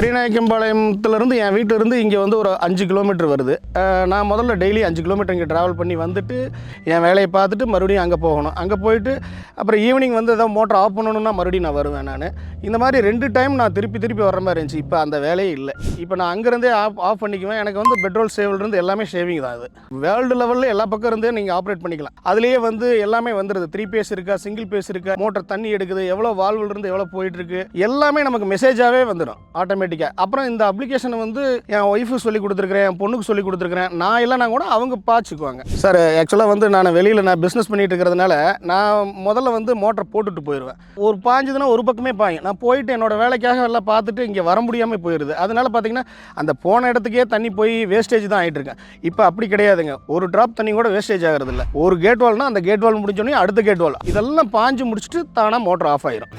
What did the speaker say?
பெரியநாயக்கம்பாளையத்துலேருந்து என் வீட்டிலேருந்து இங்கே வந்து ஒரு அஞ்சு கிலோமீட்டர் வருது. நான் முதல்ல டெய்லி அஞ்சு கிலோமீட்டர் இங்கே ட்ராவல் பண்ணி வந்துட்டு என் வேலையை பார்த்துட்டு மறுபடியும் அங்கே போகணும். அங்கே போயிட்டு அப்புறம் ஈவினிங் வந்து ஏதாவது மோட்டர் ஆஃப் பண்ணணும்னா மறுபடியும் நான் வருவேன் நான். இந்த மாதிரி ரெண்டு டைம் நான் திருப்பி திருப்பி வர மாதிரி இருந்துச்சு. இப்போ அந்த வேலையே இல்லை. இப்போ நான் அங்கேருந்தே ஆஃப் ஆஃப் பண்ணிக்குவேன். எனக்கு வந்து பெட்ரோல் சேவிலிருந்து எல்லாமே ஷேவிங் தான் அது வேர்ல்டு லெவலில் எல்லா பக்கம் இருந்தே நீங்கள் ஆப்ரேட் பண்ணிக்கலாம். அதுலேயே வந்து எல்லாமே வந்துடுது. த்ரீ பேஸ் இருக்கா சிங்கிள் பேஸ் இருக்கா மோட்டர் தண்ணி எடுக்குது எவ்வளோ வால்வில் இருந்து எவ்வளோ போயிட்டு இருக்கு எல்லாமே நமக்கு மெசேஜாகவே வந்துடும். ஆட்டோமேட்டிக் ஆட்டோமேட்டிக்காக அப்புறம் இந்த அப்ளிகேஷனை வந்து என் ஒய்ஃபு சொல்லி கொடுத்துருக்குறேன் என் பொண்ணுக்கு சொல்லி கொடுத்துருக்குறேன். நான் இல்லைனா கூட அவங்க பார்த்துக்குவாங்க சார் ஆக்சுவலாக வந்து நான் வெளியில் நான் பிஸ்னஸ் பண்ணிட்டு இருக்கிறதுனால நான் முதல்ல வந்து மோட்டர் போட்டுட்டு போயிடுவேன் ஒரு பாஞ்சதுன்னா ஒரு பக்கமே பாயும். நான் போயிட்டு என்னோட வேலைக்காக எல்லாம் பார்த்துட்டு இங்கே வர முடியாமல் போயிடுது அதனால பார்த்தீங்கன்னா அந்த போன இடத்துக்கே தண்ணி போய் வேஸ்டேஜ் தான் ஆகிட்டு இருக்கேன். இப்போ அப்படி கிடையாதுங்க. ஒரு ட்ராப் தண்ணி கூட வேஸ்டேஜ் ஆகிறது இல்லை ஒரு கேட் வால்னா அந்த கேட் வால் முடிஞ்சோடனே அடுத்த கேட் வால் இதெல்லாம் பாஞ்சு முடிச்சுட்டு தானாக மோட்டர் ஆஃப் ஆயிரும்.